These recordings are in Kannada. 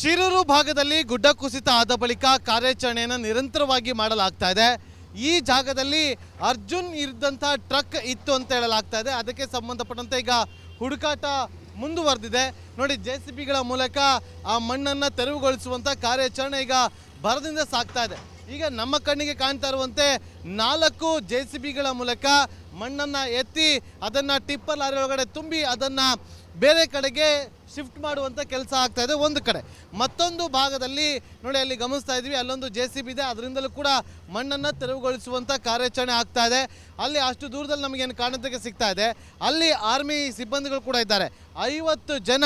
ಶಿರೂರು ಭಾಗದಲ್ಲಿ ಗುಡ್ಡ ಕುಸಿತ ಆದ ಬಳಿಕ ಕಾರ್ಯಾಚರಣೆಯನ್ನು ನಿರಂತರವಾಗಿ ಮಾಡಲಾಗ್ತಾ ಇದೆ. ಈ ಜಾಗದಲ್ಲಿ ಅರ್ಜುನ್ ಇದ್ದಂಥ ಟ್ರಕ್ ಇತ್ತು ಅಂತ ಹೇಳಲಾಗ್ತಾ ಇದೆ. ಅದಕ್ಕೆ ಸಂಬಂಧಪಟ್ಟಂತೆ ಈಗ ಹುಡುಕಾಟ ಮುಂದುವರೆದಿದೆ. ನೋಡಿ, ಜೆ ಸಿ ಬಿಗಳ ಮೂಲಕ ಆ ಮಣ್ಣನ್ನು ತೆರವುಗೊಳಿಸುವಂಥ ಕಾರ್ಯಾಚರಣೆ ಈಗ ಭರದಿಂದ ಸಾಗ್ತಾ ಇದೆ. ಈಗ ನಮ್ಮ ಕಣ್ಣಿಗೆ ಕಾಣ್ತಾ ಇರುವಂತೆ ನಾಲ್ಕು ಜೆ ಸಿ ಬಿಗಳ ಮೂಲಕ ಮಣ್ಣನ್ನು ಎತ್ತಿ ಅದನ್ನು ಟಿಪ್ಪರ್ ಲಾರಿ ಒಳಗಡೆ ತುಂಬಿ ಅದನ್ನು ಬೇರೆ ಕಡೆಗೆ ಶಿಫ್ಟ್ ಮಾಡುವಂಥ ಕೆಲಸ ಆಗ್ತಾ ಇದೆ ಒಂದು ಕಡೆ. ಮತ್ತೊಂದು ಭಾಗದಲ್ಲಿ ನೋಡಿ ಅಲ್ಲಿ ಗಮನಿಸ್ತಾ ಇದ್ವಿ ಅಲ್ಲೊಂದು ಜೆ ಸಿ ಬಿ ಇದೆ. ಅದರಿಂದಲೂ ಕೂಡ ಮಣ್ಣನ್ನು ತೆರವುಗೊಳಿಸುವಂಥ ಕಾರ್ಯಾಚರಣೆ ಆಗ್ತಾ ಇದೆ. ಅಲ್ಲಿ ಅಷ್ಟು ದೂರದಲ್ಲಿ ನಮಗೇನು ಕಾಣೋದಕ್ಕೆ ಸಿಗ್ತಾ ಇದೆ. ಅಲ್ಲಿ ಆರ್ಮಿ ಸಿಬ್ಬಂದಿಗಳು ಕೂಡ ಇದ್ದಾರೆ. ಐವತ್ತು ಜನ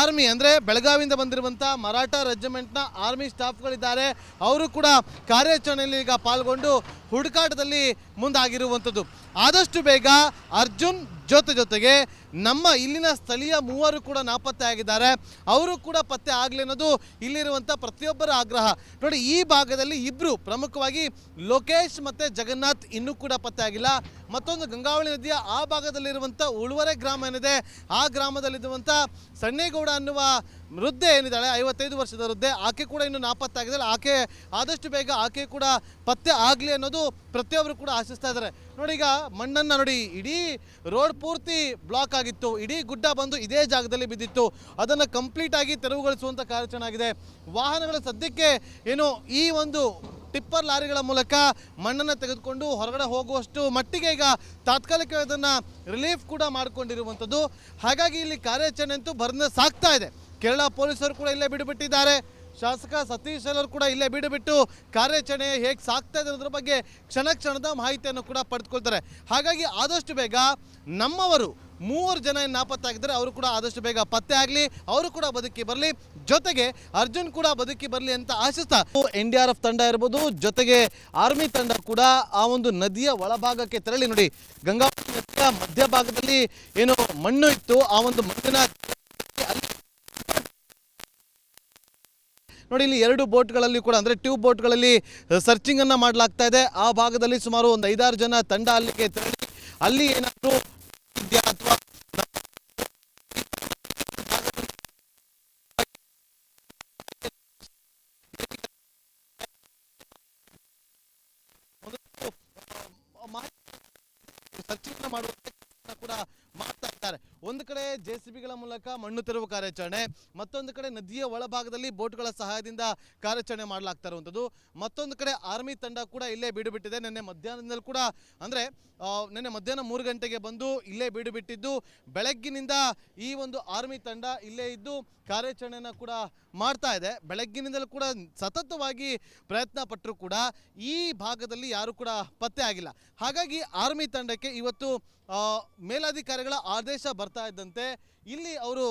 ಆರ್ಮಿ ಅಂದರೆ ಬೆಳಗಾವಿಯಿಂದ ಬಂದಿರುವಂಥ ಮರಾಠ ರೆಜಿಮೆಂಟ್ನ ಆರ್ಮಿ ಸ್ಟಾಫ್ಗಳಿದ್ದಾರೆ ಅವರು ಕೂಡ ಕಾರ್ಯಾಚರಣೆಯಲ್ಲಿ ಈಗ ಪಾಲ್ಗೊಂಡು ಹುಡುಕಾಟದಲ್ಲಿ ಮುಂದಾಗಿರುವಂಥದ್ದು. ಆದಷ್ಟು ಬೇಗ ಅರ್ಜುನ್ ಜೊತೆ ಜೊತೆಗೆ ನಮ್ಮ ಇಲ್ಲಿನ ಸ್ಥಳೀಯ ಮೂವರು ಕೂಡ ನಾಪತ್ತೆ ಆಗಿದ್ದಾರೆ. ಅವರು ಕೂಡ ಪತ್ತೆ ಆಗಲಿ ಅನ್ನೋದು ಇಲ್ಲಿರುವಂಥ ಪ್ರತಿಯೊಬ್ಬರ ಆಗ್ರಹ. ನೋಡಿ, ಈ ಭಾಗದಲ್ಲಿ ಇಬ್ಬರು ಪ್ರಮುಖವಾಗಿ ಲೋಕೇಶ್ ಮತ್ತು ಜಗನ್ನಾಥ್ ಇನ್ನೂ ಕೂಡ ಪತ್ತೆ ಆಗಿಲ್ಲ. ಮತ್ತೊಂದು ಗಂಗಾವಳಿ ನದಿಯ ಆ ಭಾಗದಲ್ಲಿರುವಂಥ ಉಳುವರೆ ಗ್ರಾಮ ಏನಿದೆ, ಆ ಗ್ರಾಮದಲ್ಲಿರುವಂಥ ಸಣ್ಣೇಗೌಡ ಅನ್ನುವ ವೃದ್ಧೆ ಏನಿದ್ದಾಳೆ, ಐವತ್ತೈದು ವರ್ಷದ ವೃದ್ಧೆ, ಆಕೆ ಕೂಡ ಇನ್ನು ನಾಪತ್ತಾಗಿದ್ದಾಳೆ ಆಕೆ ಆದಷ್ಟು ಬೇಗ ಆಕೆ ಕೂಡ ಪತ್ತೆ ಆಗಲಿ ಅನ್ನೋದು ಪ್ರತಿಯೊಬ್ಬರು ಕೂಡ ಆಶಿಸ್ತಾ ಇದ್ದಾರೆ. ನೋಡಿ ಈಗ ಮಣ್ಣನ್ನು ನೋಡಿ, ಇಡೀ ರೋಡ್ ಪೂರ್ತಿ ಬ್ಲಾಕ್ ಆಗಿತ್ತು. ಇಡೀ ಗುಡ್ಡ ಬಂದು ಇದೇ ಜಾಗದಲ್ಲಿ ಬಿದ್ದಿತ್ತು. ಅದನ್ನು ಕಂಪ್ಲೀಟ್ ಆಗಿ ತೆರವುಗೊಳಿಸುವಂಥ ಕಾರ್ಯಾಚರಣೆ ಆಗಿದೆ ವಾಹನಗಳು ಸದ್ಯಕ್ಕೆ ಏನು ಈ ಒಂದು ಟಿಪ್ಪರ್ ಲಾರಿಗಳ ಮೂಲಕ ಮಣ್ಣನ್ನು ತೆಗೆದುಕೊಂಡು ಹೊರಗಡೆ ಹೋಗುವಷ್ಟು ಮಟ್ಟಿಗೆ ಈಗ ತಾತ್ಕಾಲಿಕ ಅದನ್ನು ರಿಲೀಫ್ ಕೂಡ ಮಾಡಿಕೊಂಡಿರುವಂಥದ್ದು ಹಾಗಾಗಿ ಇಲ್ಲಿ ಕಾರ್ಯಾಚರಣೆ ಅಂತೂ ಬರ್ನ ಸಾಕ್ತಾ ಇದೆ. ಕೇರಳ ಪೊಲೀಸರು ಕೂಡ ಇಲ್ಲೇ ಬಿಡುಬಿಟ್ಟಿದ್ದಾರೆ. ಶಾಸಕ ಸತೀಶ್ ಎಲ್ಲರೂ ಕೂಡ ಇಲ್ಲೇ ಬಿಡುಬಿಟ್ಟು ಕಾರ್ಯಾಚರಣೆ ಹೇಗೆ ಸಾಗ್ತಾ ಇದೆ ಅನ್ನೋದ್ರ ಬಗ್ಗೆ ಕ್ಷಣ ಕ್ಷಣದ ಮಾಹಿತಿಯನ್ನು ಕೂಡ ಪಡೆದುಕೊಳ್ತಾರೆ. ಹಾಗಾಗಿ ಆದಷ್ಟು ಬೇಗ ನಮ್ಮವರು ಮೂವರು ಜನ ಏನು ನಾಪತ್ತಾಗಿದ್ದಾರೆ, ಅವರು ಕೂಡ ಆದಷ್ಟು ಬೇಗ ಪತ್ತೆ ಆಗಲಿ, ಅವರು ಕೂಡ ಬದುಕಿ ಬರಲಿ, ಜೊತೆಗೆ ಅರ್ಜುನ್ ಕೂಡ ಬದುಕಿ ಬರಲಿ ಅಂತ ಆಶಿಸ್ತಾ ಎನ್ ಡಿ ಆರ್ ಎಫ್ ತಂಡ ಇರ್ಬೋದು, ಜೊತೆಗೆ ಆರ್ಮಿ ತಂಡ ಕೂಡ ಆ ಒಂದು ನದಿಯ ಒಳಭಾಗಕ್ಕೆ ತೆರಳಿ ನೋಡಿ. ಗಂಗಾವತಿ ನದಿಯ ಮಧ್ಯಭಾಗದಲ್ಲಿ ಏನು ಮಣ್ಣು ಇತ್ತು, ಆ ಒಂದು ಮಣ್ಣಿನ ಅಲ್ಲಿ ನೋಡಿ, ಇಲ್ಲಿ ಎರಡು ಬೋಟ್ಗಳಲ್ಲಿ ಕೂಡ, ಅಂದರೆ ಟ್ಯೂಬ್ ಬೋಟ್ಗಳಲ್ಲಿ ಸರ್ಚಿಂಗ್ ಅನ್ನ ಮಾಡಲಾಗ್ತಾ ಇದೆ. ಆ ಭಾಗದಲ್ಲಿ ಸುಮಾರು ಒಂದು ಐದಾರು ಜನ ತಂಡ ಅಲ್ಲಿಗೆ ತೆರಳಿ, ಅಲ್ಲಿ ಏನಾದರೂ ಇದೆಯಾ ಅಥವಾ ಸರ್ಚಿಂಗ್ ಮಾಡುವಂತ ಕೆಲಸವನ್ನ ಕೂಡ ಮಾಡ್ತಾ ಇದ್ದಾರೆ ಒಂದು ಕಡೆ ಜೆ ಮೂಲಕ ಮಣ್ಣು ತೆರವು ಕಾರ್ಯಾಚರಣೆ, ಮತ್ತೊಂದು ಕಡೆ ನದಿಯ ಒಳಭಾಗದಲ್ಲಿ ಬೋಟ್ಗಳ ಸಹಾಯದಿಂದ ಕಾರ್ಯಾಚರಣೆ ಮಾಡಲಾಗ್ತಾ ಇರುವಂಥದ್ದು. ಮತ್ತೊಂದು ಕಡೆ ಆರ್ಮಿ ತಂಡ ಕೂಡ ಇಲ್ಲೇ ಬೀಡು ಬಿಟ್ಟಿದೆ ನಿನ್ನೆ ಮಧ್ಯಾಹ್ನದಲ್ಲಿ ಕೂಡ, ಅಂದರೆ ನಿನ್ನೆ ಮಧ್ಯಾಹ್ನ ಮೂರು ಗಂಟೆಗೆ ಬಂದು ಇಲ್ಲೇ ಬೀಡು ಬಿಟ್ಟಿದ್ದು ಬೆಳಗ್ಗಿನಿಂದ ಈ ಒಂದು ಆರ್ಮಿ ತಂಡ ಇಲ್ಲೇ ಇದ್ದು ಕಾರ್ಯಾಚರಣೆಯನ್ನು ಕೂಡ ಮಾಡ್ತಾ ಇದೆ. ಬೆಳಗ್ಗಿನಿಂದಲೂ ಕೂಡ ಸತತವಾಗಿ ಪ್ರಯತ್ನ ಪಟ್ಟರು ಕೂಡ ಈ ಭಾಗದಲ್ಲಿ ಯಾರು ಕೂಡ ಪತ್ತೆ ಆಗಿಲ್ಲ. ಹಾಗಾಗಿ ಆರ್ಮಿ ತಂಡಕ್ಕೆ ಇವತ್ತು ಮೇಲಾಧಿಕಾರಿಗಳ ಆದೇಶ ಬರ್ತಾ ಇದ್ದಂತೆ ಇಲ್ಲಿ ಅವರು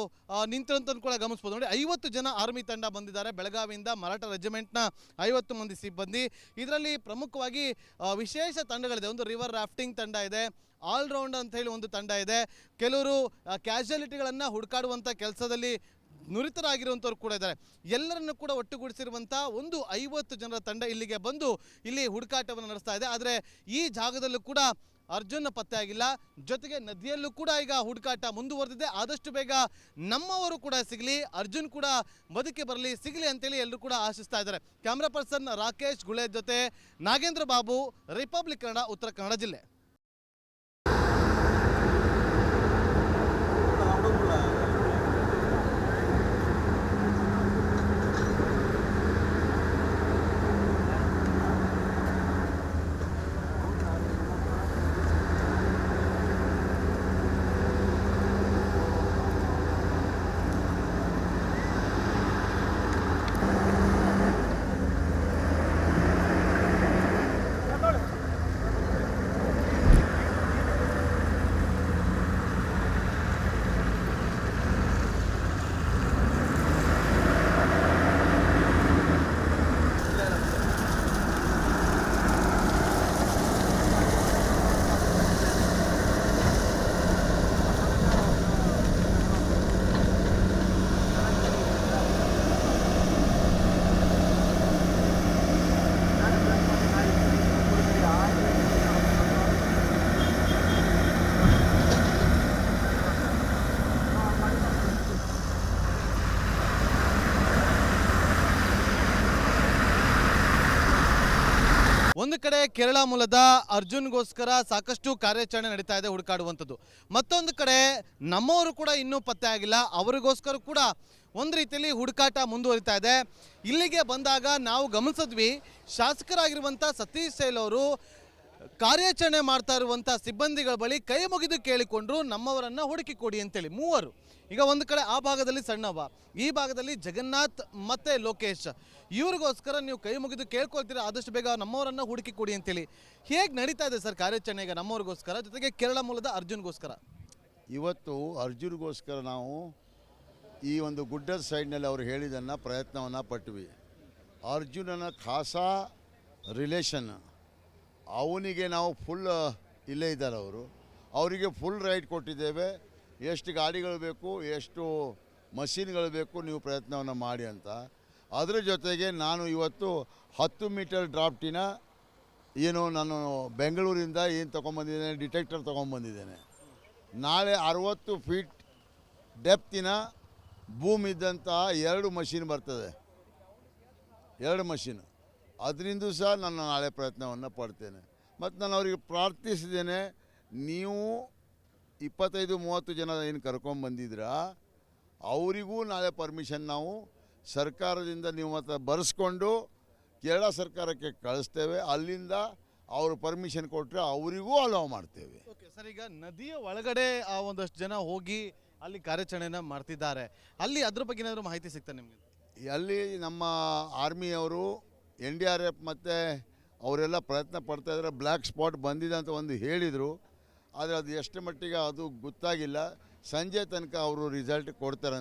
ನಿಂತಿರೋಂಥ ಕೂಡ ಗಮನಿಸ್ಬೋದು. ನೋಡಿ, ಐವತ್ತು ಜನ ಆರ್ಮಿ ತಂಡ ಬಂದಿದ್ದಾರೆ. ಬೆಳಗಾವಿಯಿಂದ ಮರಾಠ ರೆಜಿಮೆಂಟ್ನ ಐವತ್ತು ಮಂದಿ ಸಿಬ್ಬಂದಿ. ಇದರಲ್ಲಿ ಪ್ರಮುಖವಾಗಿ ವಿಶೇಷ ತಂಡಗಳಿದೆ. ಒಂದು ರಿವರ್ ರಾಫ್ಟಿಂಗ್ ತಂಡ ಇದೆ ಆಲ್ರೌಂಡ್ ಅಂತ ಹೇಳಿ ಒಂದು ತಂಡ ಇದೆ. ಕೆಲವರು ಕ್ಯಾಶುಯಾಲಿಟಿಗಳನ್ನು ಹುಡುಕಾಡುವಂಥ ಕೆಲಸದಲ್ಲಿ ನುರಿತರಾಗಿರುವಂಥವ್ರು ಕೂಡ ಇದ್ದಾರೆ. ಎಲ್ಲರನ್ನು ಕೂಡ ಒಟ್ಟುಗೂಡಿಸಿರುವಂಥ ಒಂದು ಐವತ್ತು ಜನರ ತಂಡ ಇಲ್ಲಿಗೆ ಬಂದು ಇಲ್ಲಿ ಹುಡುಕಾಟವನ್ನು ನಡೆಸ್ತಾ ಇದೆ. ಆದರೆ ಈ ಜಾಗದಲ್ಲೂ ಕೂಡ ಅರ್ಜುನ್ ಪತ್ತೆ ಆಗಿಲ್ಲ. ಜೊತೆಗೆ ನದಿಯಲ್ಲೂ ಕೂಡ ಈಗ ಹುಡುಕಾಟ ಮುಂದುವರೆದಿದೆ. ಆದಷ್ಟು ಬೇಗ ನಮ್ಮವರು ಕೂಡ ಸಿಗಲಿ, ಅರ್ಜುನ್ ಕೂಡ ಬದುಕಿ ಬರಲಿ, ಸಿಗಲಿ ಅಂತೇಳಿ ಎಲ್ಲರೂ ಕೂಡ ಆಶಿಸ್ತಾ ಇದ್ದಾರೆ. ಕ್ಯಾಮ್ರಾ ಪರ್ಸನ್ ರಾಕೇಶ್ ಗುಳೆ ಜೊತೆ ನಾಗೇಂದ್ರ ಬಾಬು, ರಿಪಬ್ಲಿಕ್ ಕನ್ನಡ, ಉತ್ತರ ಕನ್ನಡ ಜಿಲ್ಲೆ. ಕಡೆ ಕೇರಳ ಮೂಲದ ಅರ್ಜುನ್ಗೋಸ್ಕರ ಸಾಕಷ್ಟು ಕಾರ್ಯಾಚರಣೆ ನಡೀತಾ ಇದೆ, ಹುಡುಕಾಡುವಂಥದ್ದು. ಮತ್ತೊಂದು ಕಡೆ ನಮ್ಮವರು ಕೂಡ ಇನ್ನೂ ಪತ್ತೆ ಆಗಿಲ್ಲ, ಅವರಿಗೋಸ್ಕರ ಕೂಡ ಒಂದು ರೀತಿಯಲ್ಲಿ ಹುಡುಕಾಟ ಮುಂದುವರಿತಾ ಇದೆ. ಇಲ್ಲಿಗೆ ಬಂದಾಗ ನಾವು ಗಮನಿಸಿದ್ವಿ, ಶಾಸಕರಾಗಿರುವಂಥ ಸತೀಶ್ ಸೈಲ್ ಅವರು ಕಾರ್ಯಾಚರಣೆ ಮಾಡ್ತಾ ಇರುವಂಥ ಸಿಬ್ಬಂದಿಗಳ ಬಳಿ ಕೈ ಮುಗಿದು ಕೇಳಿಕೊಂಡ್ರು, ನಮ್ಮವರನ್ನ ಹುಡುಕಿ ಕೊಡಿ ಅಂತೇಳಿ ಮೂವರು. ಈಗ ಒಂದು ಕಡೆ ಆ ಭಾಗದಲ್ಲಿ ಸಣ್ಣವ, ಈ ಭಾಗದಲ್ಲಿ ಜಗನ್ನಾಥ್ ಮತ್ತೆ ಲೋಕೇಶ್. ಇವ್ರಿಗೋಸ್ಕರ ನೀವು ಕೈ ಮುಗಿದು ಕೇಳ್ಕೊಳ್ತೀರಾ, ಆದಷ್ಟು ಬೇಗ ನಮ್ಮವರನ್ನ ಹುಡುಕಿ ಕೊಡಿ ಅಂತೇಳಿ. ಹೇಗೆ ನಡೀತಾ ಇದೆ ಸರ್ ಕಾರ್ಯಾಚರಣೆ ಈಗ ನಮ್ಮವ್ರಿಗೋಸ್ಕರ, ಜೊತೆಗೆ ಕೇರಳ ಮೂಲದ ಅರ್ಜುನ್ಗೋಸ್ಕರ? ಇವತ್ತು ಅರ್ಜುನ್ಗೋಸ್ಕರ ನಾವು ಈ ಒಂದು ಗುಡ್ಡದ ಸೈಡ್ನಲ್ಲಿ ಅವರು ಹೇಳಿದನ್ನು ಪ್ರಯತ್ನವನ್ನು ಪಟ್ವಿ. ಅರ್ಜುನನ ಖಾಸಾ ರಿಲೇಷನ್ ಅವನಿಗೆ ನಾವು ಫುಲ್ ಇಲ್ಲೇ ಇದ್ದಾರೆ ಅವರು. ಅವರಿಗೆ ಫುಲ್ ರೈಟ್ ಕೊಟ್ಟಿದ್ದೇವೆ. ಎಷ್ಟು ಗಾಡಿಗಳು ಬೇಕು, ಎಷ್ಟು ಮಷೀನ್ಗಳು ಬೇಕು, ನೀವು ಪ್ರಯತ್ನವನ್ನು ಮಾಡಿ ಅಂತ. ಅದರ ಜೊತೆಗೆ ನಾನು ಇವತ್ತು ಹತ್ತು ಮೀಟರ್ ಡ್ರಾಫ್ಟಿನ ಏನು ನಾನು ಬೆಂಗಳೂರಿಂದ ಏನು ತೊಗೊಂಬಂದಿದ್ದೇನೆ ಡಿಟೆಕ್ಟರ್ ತೊಗೊಂಬಂದಿದ್ದೇನೆ. ನಾಳೆ ಅರವತ್ತು ಫೀಟ್ ಡೆಪ್ತಿನ ಭೂಮಿ ಇದ್ದಂತಹ ಎರಡು ಮಷೀನ್ ಬರ್ತದೆ. ಎರಡು ಮಷಿನ್. ಅದರಿಂದ ಸಹ ನಾನು ನಾಳೆ ಪ್ರಯತ್ನವನ್ನು ಪಡ್ತೇನೆ. ಮತ್ತು ನಾನು ಅವರಿಗೆ ಪ್ರಾರ್ಥಿಸಿದ್ದೇನೆ ನೀವು ಇಪ್ಪತ್ತೈದು ಮೂವತ್ತು ಜನ ಏನು ಕರ್ಕೊಂಬಂದಿದ್ರ ಅವರಿಗೂ ನಾಳೆ ಪರ್ಮಿಷನ್ ನಾವು ಸರ್ಕಾರದಿಂದ ನೀವು ಮತ್ತೆ ಬರೆಸ್ಕೊಂಡು ಕೇರಳ ಸರ್ಕಾರಕ್ಕೆ ಕಳಿಸ್ತೇವೆ. ಅಲ್ಲಿಂದ ಅವರು ಪರ್ಮಿಷನ್ ಕೊಟ್ಟರೆ ಅವರಿಗೂ ಅಲೋ ಮಾಡ್ತೇವೆ. ಓಕೆ ಸರ್ ಈಗ ನದಿಯ ಒಳಗಡೆ ಆ ಒಂದಷ್ಟು ಜನ ಹೋಗಿ ಅಲ್ಲಿ ಕಾರ್ಯಾಚರಣೆಯನ್ನು ಮಾಡ್ತಿದ್ದಾರೆ. ಅಲ್ಲಿ ಅದ್ರ ಬಗ್ಗೆ ಏನಾದರೂ ಮಾಹಿತಿ ಸಿಗ್ತಾ ನಿಮಗೆ? ಅಲ್ಲಿ ನಮ್ಮ ಆರ್ಮಿಯವರು ಎನ್ ಡಿ ಆರ್ ಎಫ್ ಮತ್ತು ಅವರೆಲ್ಲ ಪ್ರಯತ್ನ ಪಡ್ತಾ ಇದ್ದಾರೆ. ಬ್ಲ್ಯಾಕ್ ಸ್ಪಾಟ್ ಬಂದಿದೆ ಅಂತ ಒಂದು ಹೇಳಿದರು. ಆದರೆ ಅದು ಎಷ್ಟು ಮಟ್ಟಿಗೆ ಅದು ಗೊತ್ತಾಗಿಲ್ಲ. ಸಂಜೆ ತನಕ ಅವರು ರಿಸಲ್ಟ್ ಕೊಡ್ತಾರೆ